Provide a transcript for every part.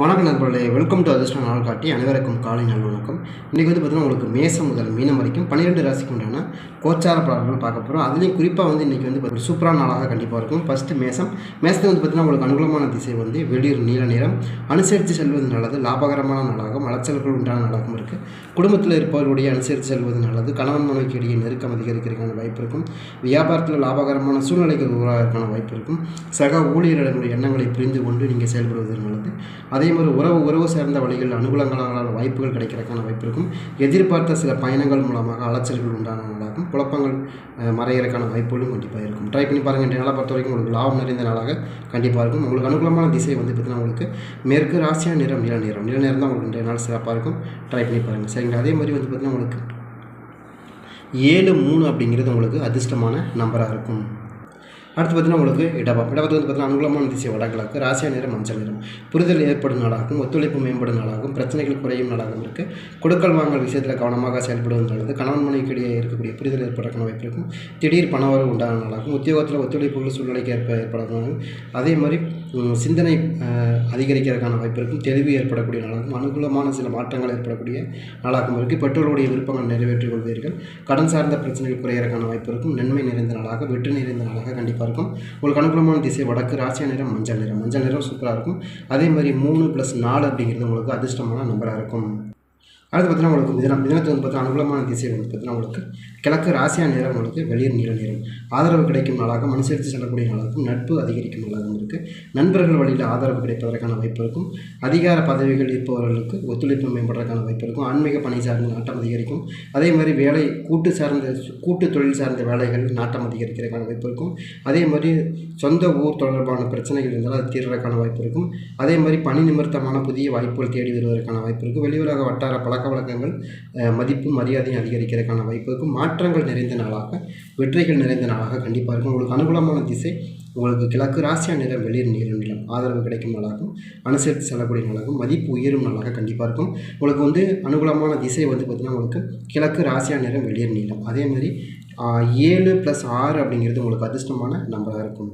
வணக்கம் நண்பர்களே welcome to அதிர்ஷ்ட நாள் காட்டி அனைவருக்கும் காலை நல் வணக்கம். இன்றைக்கி வந்து பார்த்தீங்கன்னா உங்களுக்கு மேசம் முதல் மீனம் வரைக்கும் பன்னிரெண்டு ராசிக்கு உண்டான கோச்சார பலன்கள் பார்க்க போகிறோம் அதுலேயும் குறிப்பாக வந்து இன்றைக்கி வந்து ஒரு சூப்பரான நாளாக கண்டிப்பாக இருக்கும். ஃபஸ்ட்டு மேசம். மேசத்துக்கு வந்து பார்த்தீங்கன்னா உங்களுக்கு அனுகூலமான திசை வந்து வெளியூர் நீல நிறம். அனுசரித்து செல்வது நல்லது. லாபகரமான நாளாகவும் அலைச்சல்கள் உண்டான நாளாகவும் இருக்குது குடும்பத்தில் இருப்பவர்களுடைய அனுசரித்து செல்வது நல்லது. கணவன் மனைவிக்கு இடையே நெருக்கம் அதிகரிக்கிறதுக்கான வாய்ப்பு இருக்கும். வியாபாரத்தில் லாபகரமான சூழ்நிலைகள் உருவாகிறதுக்கான வாய்ப்பு இருக்கும். சக ஊழியர்களுடைய எண்ணங்களை புரிந்து கொண்டு நீங்கள் செயல்படுவது நல்லது. அதே மாதிரி உறவு உறவு சார்ந்த வழிகள் அனுகூலங்களான வாய்ப்புகள் கிடைக்கிறதுக்கான வாய்ப்பு இருக்கும். எதிர்பார்த்த சில பயணங்கள் மூலமாக அலைச்சல்கள் உண்டான நாளாகும் குழப்பங்கள் மறையிறதுக்கான வாய்ப்புகளும் கண்டிப்பாக இருக்கும். ட்ரை பண்ணி பாருங்கள் இன்றைய நாளை பொறுத்த வரைக்கும் உங்களுக்கு லாபம் நிறைந்த நாளாக கண்டிப்பாக இருக்கும். உங்களுக்கு அனுகூலமான திசை வந்து பார்த்தீங்கன்னா உங்களுக்கு மேற்கு ராசியா நிறம் நில நிறம். நில நேரம் தான் உங்களுக்கு இன்றைய நாள் சிறப்பாக இருக்கும். ட்ரை பண்ணி பாருங்கள் சரிங்களா? அதே மாதிரி வந்து பார்த்தீங்கன்னா உங்களுக்கு ஏழு மூணு அப்படிங்கிறது உங்களுக்கு அதிர்ஷ்டமான நம்பராக இருக்கும். அடுத்து பார்த்தீங்கன்னா உங்களுக்கு இடபம். இடபத்து வந்து பார்த்தீங்கன்னா அனுகூலமான திசை வடகிழக்கு ராசியா நேரம் மஞ்சள் நிறம். புரிதல் ஏற்படும் நாளாகவும் ஒத்துழைப்பு மேம்படும் நாளாகவும் பிரச்சனைகள் குறையும் நாளாகவும் இருக்குது கொடுக்கல் வாங்கல் விஷயத்தில் கவனமாக செயல்படுவது நல்லது. கணவன் மனைவிக்கு இடையே இருக்கக்கூடிய புரிதல் ஏற்படக்கான வாய்ப்பு இருக்கும். திடீர் பணவரவு உண்டான நாளாகும். உத்தியோகத்தில் ஒத்துழைப்புகள் சூழ்நிலைக்கு ஏற்ப ஏற்படக்கூடாது. அதே மாதிரி சிந்தனை அதிகரிக்கிறதுக்கான வாய்ப்பு இருக்கும். தெளிவு ஏற்படக்கூடிய நாளாகும். அனுகூலமான சில மாற்றங்கள் ஏற்படக்கூடிய நாளாகவும் இருக்குது பெற்றோருடைய விருப்பங்கள் நிறைவேற்றிக் கொள்வீர்கள். கடன் சார்ந்த பிரச்சனைகள் குறையறதுக்கான வாய்ப்பு இருக்கும். நன்மை நிறைந்த நாளாக வெற்றி நிறைந்த நாளாக கண்டிப்பாக இருக்கும். உங்களுக்கு அனுகூலமான திசை வடக்கு ராசிய நிறம் மஞ்சள் நிறம். மஞ்சள் நிறம் சூப்பராக இருக்கும். அதே மாதிரி மூணு ப்ளஸ் நாலு அப்படிங்கிறது உங்களுக்கு அதிர்ஷ்டமான நம்பராக இருக்கும். அடுத்து பார்த்தீங்கன்னா உங்களுக்கு மிதனம் மிதனத்துக்கு வந்து பார்த்தீங்கன்னா அனுகூலமான திசை வந்து பார்த்தீங்கன்னா உங்களுக்கு கிழக்கு ராசியா நேரம் உங்களுக்கு வெளியே நீல நேரம். ஆதரவு கிடைக்கும் நாளாக அனுசரித்து செல்லக்கூடிய நாளாகவும் நட்பு அதிகரிக்கும் நாளாகவும் இருக்குது நண்பர்கள் வழியில் ஆதரவு கிடைப்பதற்கான வாய்ப்பு இருக்கும். அதிகார பதவிகள் இருப்பவர்களுக்கு ஒத்துழைப்பு மேம்படுறதுக்கான வாய்ப்பு இருக்கும். ஆன்மீக பணி சார்ந்த நாட்டம் அதிகரிக்கும். அதே மாதிரி வேலை கூட்டு சார்ந்த கூட்டு தொழில் சார்ந்த வேலைகள் நாட்டம் அதிகரிக்கிறதுக்கான வாய்ப்பு இருக்கும். அதே மாதிரி சொந்த ஊர் தொடர்பான பிரச்சனைகள் இருந்தால் அது தீர்றதுக்கான வாய்ப்பு இருக்கும். அதே மாதிரி பணி நிமித்தமான புதிய வாய்ப்புகள் தேடி வருவதற்கான வாய்ப்பு இருக்கும். வெளியுலக வட்டார பழக்க வழக்கங்கள் மதிப்பு மரியாதையும் அதிகரிக்கிறதுக்கான வாய்ப்பு இருக்கும் மாற்றங்கள் நிறைந்த நாளாக வெற்றிகள் நிறைந்த நாளாக கண்டிப்பாக இருக்கும். உங்களுக்கு அனுகூலமான திசை உங்களுக்கு கிழக்கு ராசியா நிறம் வெளிர் நீரும் நிலம் ஆதரவு கிடைக்கும் நாளாகும் அனுசரித்து செல்லக்கூடிய நாளாகும் மதிப்பு உயரும் நாளாக கண்டிப்பாக இருக்கும். உங்களுக்கு வந்து அனுகூலமான திசை வந்து பார்த்திங்கன்னா உங்களுக்கு கிழக்கு ராசியா நிறம் வெளிர் நீளம் அதே மாதிரி ஏழு ப்ளஸ் ஆறு அப்படிங்கிறது உங்களுக்கு அதிர்ஷ்டமான நம்பராக இருக்கும்.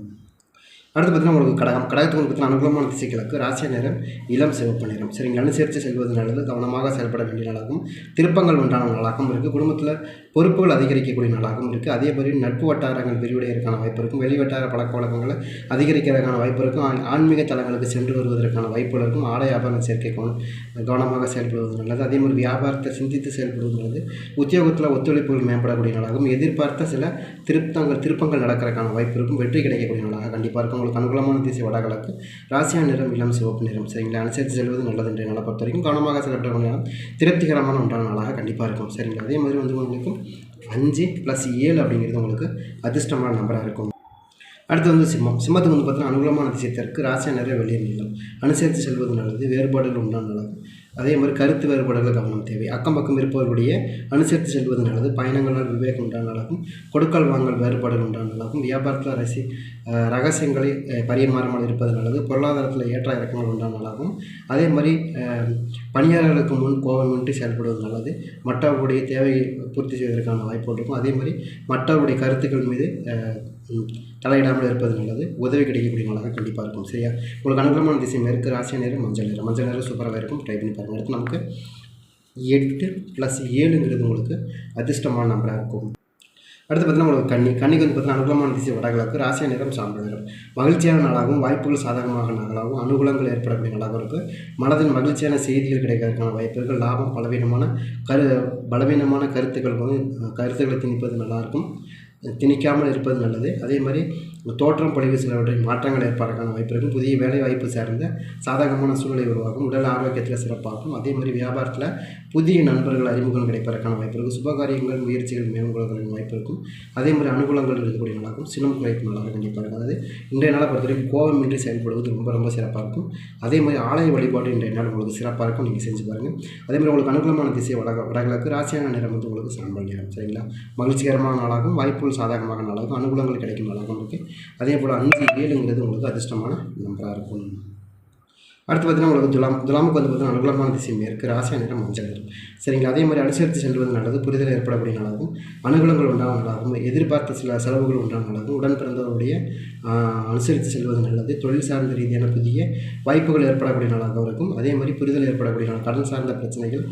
அடுத்து பார்த்தீங்கன்னா உங்களுக்கு கடகம். கடகத்துக்கு வந்து அனுகூலமான திசை கிழக்கு ராசிய நேரம் இளம் சிவப்பு நேரம் சரிங்க அனுசரித்து செல்வது நல்லது. கவனமாக செயல்பட வேண்டிய நாளாகவும் திருப்பங்கள் உண்டான நாளாகவும் இருக்குது குடும்பத்தில் பொறுப்புகள் அதிகரிக்கக்கூடிய நாளாகவும் இருக்குது அதே மாதிரி நட்பு வட்டாரங்கள் விரிவடைகிறதுக்கான வாய்ப்பு இருக்கும். வெளி வட்டார பழக்க வழக்கங்களை அதிகரிக்கிறதுக்கான வாய்ப்பு இருக்கும். ஆன்- ஆன்மீக தலங்களுக்கு சென்று வருவதற்கான வாய்ப்புகள் இருக்கும். ஆடை வியாபாரம் சேர்க்கை கவனமாக செயல்படுவது நல்லது. அதே மாதிரி வியாபாரத்தை சிந்தித்து செயல்படுவது நல்லது. உத்தியோகத்தில் ஒத்துழைப்புகள் மேம்படக்கூடிய நாளாகவும் எதிர்பார்த்த சில திருத்தங்கள் திருப்பங்கள் நடக்கிறதுக்கான வாய்ப்பு இருக்கும். வெற்றி கிடைக்கக்கூடிய நாளாக கண்டிப்பாக இருக்கும். உங்களுக்கு அனுகூலமான திசை வடகிழக்கு ராசியா நிறம் இளம் சிவப்பு நிறம். சரிங்களா அனுசரித்து செல்வது நல்லது என்ற நாளை பொறுத்த வரைக்கும் கவனமாக செயல்படக்கூடிய நாள் திருப்திகரமான ஒன்றான நாளாக கண்டிப்பாக இருக்கும். சரிங்களா? அதே மாதிரி வந்து உங்களுக்கு அஞ்சு ப்ளஸ் ஏழு அப்படிங்கிறது உங்களுக்கு அதிர்ஷ்டமான நம்பராக இருக்கும். அடுத்து வந்து சிம்மம். சிம்மத்துக்கு வந்து பார்த்தீங்கன்னா அனுகூலமான திசை தெற்கு ராசியா நிறைய வெளியே நிலம். அனுசரித்து செல்வது நல்லது வேறுபாடுகள் உண்டான நல்லது. அதே மாதிரி கருத்து வேறுபாடுகள் கவனம் தேவை. அக்கம் பக்கம் இருப்பவர்களுடைய அனுசரித்து செல்வது நல்லது. பயணங்களால் விவேகம் உண்டான கொடுக்கல் வாங்கல் வேறுபாடுகள் உண்டானதாகும் வியாபாரத்தில் ரசி ரகசியங்களை பரியமாறாமல் பரிமாறாமல் இருப்பது நல்லது. பொருளாதாரத்தில் ஏற்ற இறக்கங்கள் உண்டான அதே மாதிரி பணியாளர்களுக்கு முன் கோபமின்றி செயல்படுவது நல்லது. மற்றவர்களுடைய தேவையை பூர்த்தி செய்வதற்கான வாய்ப்பு இருக்கும். அதே மாதிரி மற்றவருடைய கருத்துக்கள் மீது தலையிடாமல் இருப்பது நல்லது. உதவி கிடைக்கக்கூடிய நாளாக கண்டிப்பாக இருக்கும். சரியா? உங்களுக்கு அனுகூலமான திசை மேற்கு ராசிய நேரம் மஞ்சள் நேரம். மஞ்சள் நேரம் சூப்பராக இருக்கும். ட்ரை பண்ணி பாருங்கள் அடுத்து நமக்கு எட்டு ப்ளஸ் ஏழுங்கிறது உங்களுக்கு அதிர்ஷ்டமான நம்பராக இருக்கும். அடுத்து பார்த்தீங்கன்னா உங்களுக்கு கண்ணி கண்ணிக்கு வந்து பார்த்தீங்கன்னா அனுகூலமான திசை வடகிழக்கு ராசிய நிறம் சாம்பல் நேரம். மகிழ்ச்சியான நாளாகவும் வாய்ப்புகள் சாதகமாக நாளாகவும் அனுகூலங்கள் ஏற்படக்கூடிய நாளாகவும் இருக்குது மனதின் மகிழ்ச்சியான செய்திகள் கிடைக்கிறதுக்கான வாய்ப்புகள் லாபம் பலவீனமான கரு பலவீனமான கருத்துக்கள் வந்து கருத்துக்களை திணிப்பது நல்லாயிருக்கும் திணிக்காமல் இருப்பது நல்லது. அதே மாதிரி தோற்றம் பொழிவு சிலவற்றில் மாற்றங்கள் ஏற்படுறதுக்கான வாய்ப்பு இருக்கும். புதிய வேலை வாய்ப்பு சார்ந்த சாதகமான சூழ்நிலை உருவாகும். உடல் ஆரோக்கியத்தில் சிறப்பாகும். அதே மாதிரி வியாபாரத்தில் புதிய நண்பர்கள் அறிமுகம் கிடைப்பதற்கான வாய்ப்பு இருக்கும். சுபகாரியங்கள் முயற்சிகள் மேற்கொள்வதற்கான வாய்ப்பு இருக்கும். அதே மாதிரி அனுகூலங்கள் இருக்கக்கூடிய நல்லாகும் சினம் குறைப்பு நாளாக கண்டிப்பாக இருக்கும். அதாவது இன்றைய நாளை பொறுத்தவரைக்கும் கோபமின்றி செயல்படுவது ரொம்ப ரொம்ப சிறப்பாக இருக்கும். அதே மாதிரி ஆலய வழிபாடு இன்றைய நாள் உங்களுக்கு சிறப்பாக இருக்கும். நீங்கள் செஞ்சு பாருங்கள் அதே மாதிரி உங்களுக்கு அனுகூலமான திசை வடக வடகிழக்கு ராசியான நிறம் வந்து உங்களுக்கு சாம்பல் நிறம் சரிங்களா? மகிழ்ச்சிகரமான நாளாகவும் வாய்ப்புகள் சாதகமாக நாளாகவும் அனுகூலங்கள் கிடைக்கும் நாளாகவும் இருக்குது அதே போல் அஞ்சு ஏழுங்கிறது உங்களுக்கு அதிர்ஷ்டமான நம்பராக இருக்கும். அடுத்து பார்த்தீங்கன்னா உங்களுக்கு துலாம் துலாமுக்கு வந்து பார்த்தீங்கன்னா அனுகூலமான திசை மேற்கு ராசியா நிறம் மஞ்சள் நிறம். சரிங்களா? அதே மாதிரி அனுசரித்து செல்வது நல்லது புரிதல் ஏற்படக்கூடிய நாளாகும் அனுகூலங்கள் உண்டான நல்லாகும் எதிர்பார்த்த சில செலவுகள் உண்டான நாளாகும் உடன் பிறந்தவருடைய அனுசரித்து செல்வது நல்லது. தொழில் சார்ந்த ரீதியான புதிய வாய்ப்புகள் ஏற்படக்கூடிய நல்லாகவும் இருக்கும் அதே மாதிரி புரிதல் ஏற்படக்கூடிய கடன் சார்ந்த பிரச்சனைகள்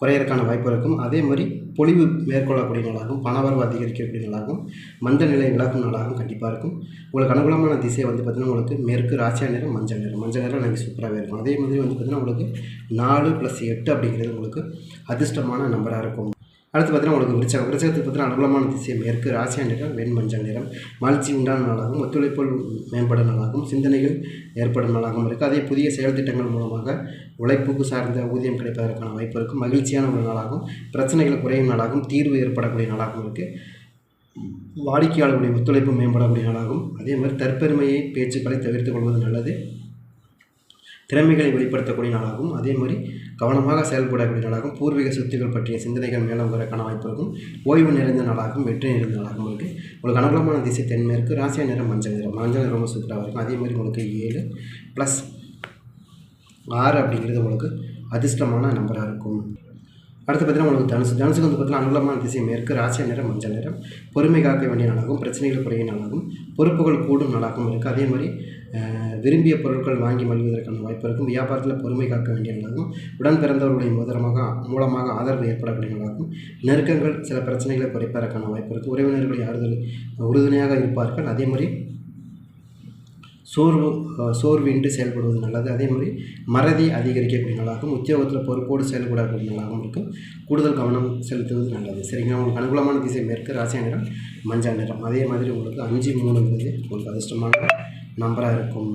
குறையறதுக்கான வாய்ப்பு இருக்கும். அதே மாதிரி பொழிவு மேற்கொள்ளக்கூடிய நாளாகவும் பணவரவு அதிகரிக்கக்கூடிய நாளாகவும் மந்த நிலை விளக்கும் நாளாகவும் கண்டிப்பாக இருக்கும். உங்களுக்கு அனுகூலமான திசை வந்து பார்த்திங்கன்னா உங்களுக்கு மேற்கு ராசியா நிறம் மஞ்சள் நிறம். மஞ்சள் நிறம் நாங்கள் சூப்பராகவே இருக்கும். அதே மாதிரி வந்து பார்த்திங்கன்னா உங்களுக்கு நாலு ப்ளஸ் எட்டு அப்படிங்கிறது உங்களுக்கு அதிர்ஷ்டமான நம்பராக இருக்கும். அடுத்து பார்த்தீங்கன்னா உங்களுக்கு விருச்சகம். விருச்சகத்துக்கு பார்த்தீங்கன்னா அனுகூலமான திசை மேற்கு ராசியா நிறம் வெண்மஞ்சள் நிறம். மகிழ்ச்சி உண்டான நாளாகவும் ஒத்துழைப்புகள் மேம்பட நாளாகவும் சிந்தனைகள் ஏற்படும் நாளாகவும் இருக்குது அதே புதிய செயல் திட்டங்கள் மூலமாக உழைப்புக்கு சார்ந்த ஊதியம் கிடைப்பதற்கான வாய்ப்பு இருக்கும் மகிழ்ச்சியான ஒரு நாளாகவும் பிரச்சனைகள் குறையும் நாளாகவும் தீர்வு ஏற்படக்கூடிய நாளாகவும் இருக்குது வாடிக்கையாளர்களுடைய ஒத்துழைப்பு மேம்படக்கூடிய நாளாகும் அதே மாதிரி தற்பெருமையை பேச்சுக்களை தவிர்த்து கொள்வது நல்லது. திறமைகளை வெளிப்படுத்தக்கூடிய நாளாகும். அதே மாதிரி கவனமாக செயல்படக்கூடிய நாளாகும். பூர்வீக சொத்துக்கள் பற்றிய சிந்தனைகள் மேலும் வரக்கான வாய்ப்பு இருக்கும். ஓய்வு நிறைந்த நாளாகவும் வெற்றி நிறைந்த நாளாகவும் இருக்குது உங்களுக்கு அனுகூலமான திசை தென்மேற்கு ராசியா நிறம் மஞ்சள் நிறம். மஞ்சள் நிறம் ரொம்ப சூப்பராக இருக்கும். அதே மாதிரி உங்களுக்கு ஏழு ப்ளஸ் ஆறு அப்படிங்கிறது உங்களுக்கு அதிர்ஷ்டமான நம்பராக இருக்கும். அடுத்து பார்த்தீங்கன்னா உங்களுக்கு தனுசு. தனுசுக்கு வந்து பார்த்தீங்கன்னா அனுகூலமான திசை மேற்கு ராசியா நிறம் மஞ்சள் நிறம். பொறுமை காக்க வேண்டிய நாளாகும். பிரச்சனைகள் குறைய நாளாகும். பொறுப்புகள் கூடும் நாளாகவும் இருக்குது அதே மாதிரி விரும்பிய பொருட்கள் வாங்கி மகிழ்வதற்கான வாய்ப்பு இருக்கும் வியாபாரத்தில் பொறுமை காக்க வேண்டிய நாளாகும் உடன் பிறந்தவர்களுடைய மூலமாக மூலமாக ஆதரவு ஏற்படக்கூடிய நெருக்கங்கள் சில பிரச்சனைகளை குறைப்பதற்கான வாய்ப்பு இருக்கும் உறவினர்கள் ஆறுதல் உறுதுணையாக இருப்பார்கள். அதே மாதிரி சோர்வு சோர்வின்றி செயல்படுவது நல்லது. அதே மாதிரி மறதி அதிகரிக்கக்கூடியதாகவும் உத்தியோகத்தில் பொறுப்போடு செயல்படக்கூடிய நல்லாகவும் இருக்கும் கூடுதல் கவனம் செலுத்துவது நல்லது. சரிங்களா? உங்களுக்கு அனுகூலமான திசை மேற்கு ராசியா நிறம் மஞ்சள் நிறம். அதே மாதிரி உங்களுக்கு அஞ்சு மூணுங்கிறது உங்களுக்கு அதிர்ஷ்டமான நம்பராக இருக்கும்.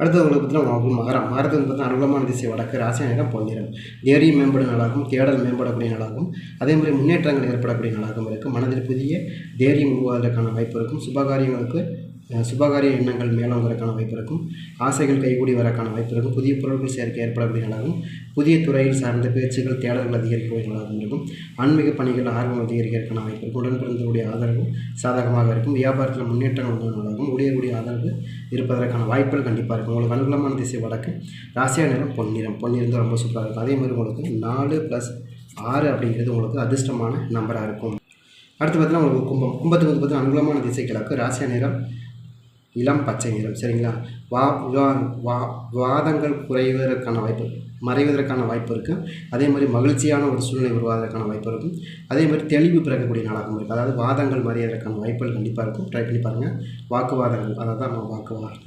அடுத்தது உங்களுக்கு பார்த்தீங்கன்னா உங்களுக்கு மகரம். மகரத்துக்கு பார்த்தீங்கன்னா அனுகூலமான திசை வடக்கு ராசியானிடம் பொன்னிறம். நேரிய மேம்படும் நாளாகவும் தேடல் மேம்படக்கூடிய நாளாகவும் அதே மாதிரி முன்னேற்றங்கள் ஏற்படக்கூடிய நாளாகவும் இருக்கும். மனதில் புதிய தைரியம் உருவாவதற்கான வாய்ப்பு இருக்கும். சுபகாரியங்களுக்கு சுபகாரிய எண்ணங்கள் மேலோங்கிறதுக்கான வாய்ப்பு இருக்கும். ஆசைகள் கைகூடி வரக்கான வாய்ப்பு இருக்கும். புதிய பொருட்கள் சேர்க்கை ஏற்படக்கூடிய புதிய துறையில் சார்ந்த பேச்சுகள் தேடல்கள் அதிகரிக்கக்கூடிய நாளாகவும் இருக்கும். ஆன்மீக பணிகள் ஆர்வம் அதிகரிக்கிறதுக்கான வாய்ப்பு இருக்கும். உடன் பிறந்தவருடைய ஆதரவு சாதகமாக இருக்கும். வியாபாரத்தில் முன்னேற்றம் உள்ள நாளாகவும் ஊழியர்களுடைய ஆதரவு இருப்பதற்கான வாய்ப்புகள் கண்டிப்பாக இருக்கும். உங்களுக்கு அனுகூலமான திசை வடக்கு ராசியா நிறம் பொன்னிறம். பொன்னிறம் தான் ரொம்ப சூப்பராக இருக்கும். அதே மாதிரி உங்களுக்கு நாலு ப்ளஸ் ஆறு அப்படிங்கிறது உங்களுக்கு அதிர்ஷ்டமான நம்பராக இருக்கும். அடுத்து பார்த்தீங்கன்னா உங்களுக்கு கும்பம். கும்பத்துக்கு வந்து பார்த்தீங்கன்னா அனுகூலமான திசை கிழக்கு ராசியா நிறம் இளம் பச்சை நிறம் சரிங்களா? வா விவா வா வாதங்கள் குறைவதற்கான வாய்ப்பு மறைவதற்கான வாய்ப்பு இருக்குது அதே மாதிரி மகிழ்ச்சியான ஒரு சூழ்நிலை உருவாவதற்கான வாய்ப்பு இருக்கும். அதே மாதிரி தெளிவு பிறக்கக்கூடிய நாளாகவும் இருக்குது அதாவது வாதங்கள் மறையதற்கான வாய்ப்புகள் கண்டிப்பாக இருக்கும். ட்ரை பண்ணி பாருங்கள் வாக்குவாதங்கள் அதை தான் நம்ம வாக்குவாதம்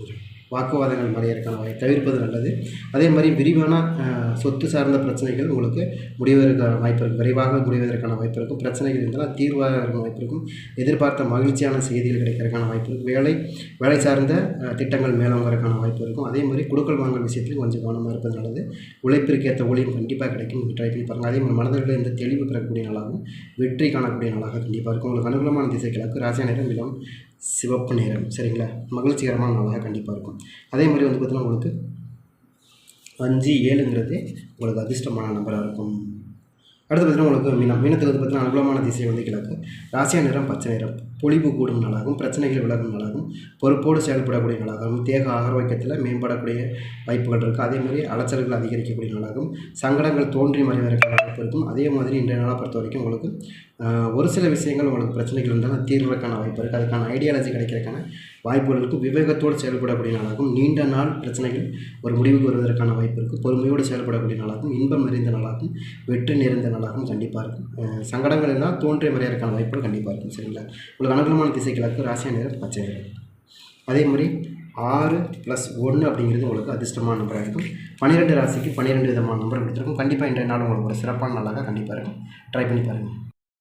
வாக்குவாதங்கள் மறையறக்கான வாய்ப்பு தவிர்ப்பது நல்லது. அதே மாதிரி விரிவான சொத்து சார்ந்த பிரச்சனைகள் உங்களுக்கு முடிவதற்கான வாய்ப்பு இருக்கும் விரைவாக முடிவதற்கான வாய்ப்பு இருக்கும் பிரச்சனைகள் இருந்தால் தீர்வாக இருக்கும் வாய்ப்பு இருக்கும். எதிர்பார்த்த மகிழ்ச்சியான செய்திகள் கிடைக்கிறதுக்கான வாய்ப்பு இருக்கும் வேலை வேலை சார்ந்த திட்டங்கள் மேலோங்கிறதுக்கான வாய்ப்பு இருக்கும். அதே மாதிரி கொடுக்கல் வாங்கல் விஷயத்தில் கொஞ்சம் கவனமாக இருப்பது நல்லது. உழைப்பிற்கு ஏற்ற ஊழியம் கண்டிப்பாக கிடைக்கும். ட்ரை பண்ணி பாருங்கள் அதே மாதிரி மனதில் இந்த தெளிவு பெறக்கூடிய நாளாகவும் வெற்றி காணக்கூடிய நாளாக கண்டிப்பாக இருக்கும். உங்களுக்கு அனுகூலமான திசை கிழக்கு. ராசியா நேரம் இளம் சிவப்பு நேரம் சரிங்களா? மகிழ்ச்சிகரமான நாளாக கண்டிப்பாக இருக்கும். அதே மாதிரி வந்து பார்த்தீங்கன்னா உங்களுக்கு அஞ்சு ஏழுங்கிறது உங்களுக்கு அதிர்ஷ்டமான நம்பராக இருக்கும். அடுத்து பார்த்தீங்கன்னா உங்களுக்கு மீனம். மீனத்துக்கு வந்து பார்த்தீங்கன்னா அனுகூலமான திசை வந்து கிழக்கு. ராசியா நிறம் பச்சை நிறம். பொழிவு கூடும் நாளாகும் பிரச்சனைகள் விலகும் நாளாகும் பொறுப்போடு செயல்படக்கூடிய நாளாகவும் தேக ஆரோக்கியத்தில் மேம்படக்கூடிய வாய்ப்புகள் இருக்குது அதே மாதிரி அலைச்சல்கள் அதிகரிக்கக்கூடிய நாளாகும் சங்கடங்கள் தோன்றி மறைவதற்கான வாய்ப்பு இருக்கும். அதே மாதிரி இன்றைய நாளை பொறுத்த வரைக்கும் உங்களுக்கு ஒரு சில விஷயங்கள் உங்களுக்கு பிரச்சனைகள் இருந்தாலும் தீர்வதற்கான வாய்ப்பு இருக்குது அதுக்கான ஐடியாலஜி கிடைக்கிறதுக்கான வாய்ப்புகள் இருக்கும் விவேகத்தோடு செயல்படக்கூடிய நாளாகும். நீண்ட நாள் பிரச்சனைகள் ஒரு முடிவுக்கு வருவதற்கான வாய்ப்பு இருக்குது பொறுமையோடு செயல்படக்கூடிய நாளாகும். இன்பம் நிறைந்த நாளாகும். வெற்றி நிறைந்த நாளாகவும் கண்டிப்பாக இருக்கும். சங்கடங்கள் எல்லாம் தோன்றி மறையறதுக்கான வாய்ப்புகள் கண்டிப்பாக இருக்கும். சரிங்களா? உங்களுக்கு அனுகூலமான திசை கிழக்கு ராசியா நேரம் பச்சை நிறம். அதே மாதிரி ஆறு ப்ளஸ் ஒன்று அப்படிங்கிறது உங்களுக்கு அதிர்ஷ்டமான நம்பராக இருக்கும். பன்னிரெண்டு ராசிக்கு பன்னிரெண்டு விதமான நம்பர் கொடுத்துருக்கும். கண்டிப்பாக இன்றைய நாள் உங்களுக்கு ஒரு சிறப்பான நாளாக கண்டிப்பாக இருக்கும். ட்ரை பண்ணி பாருங்கள்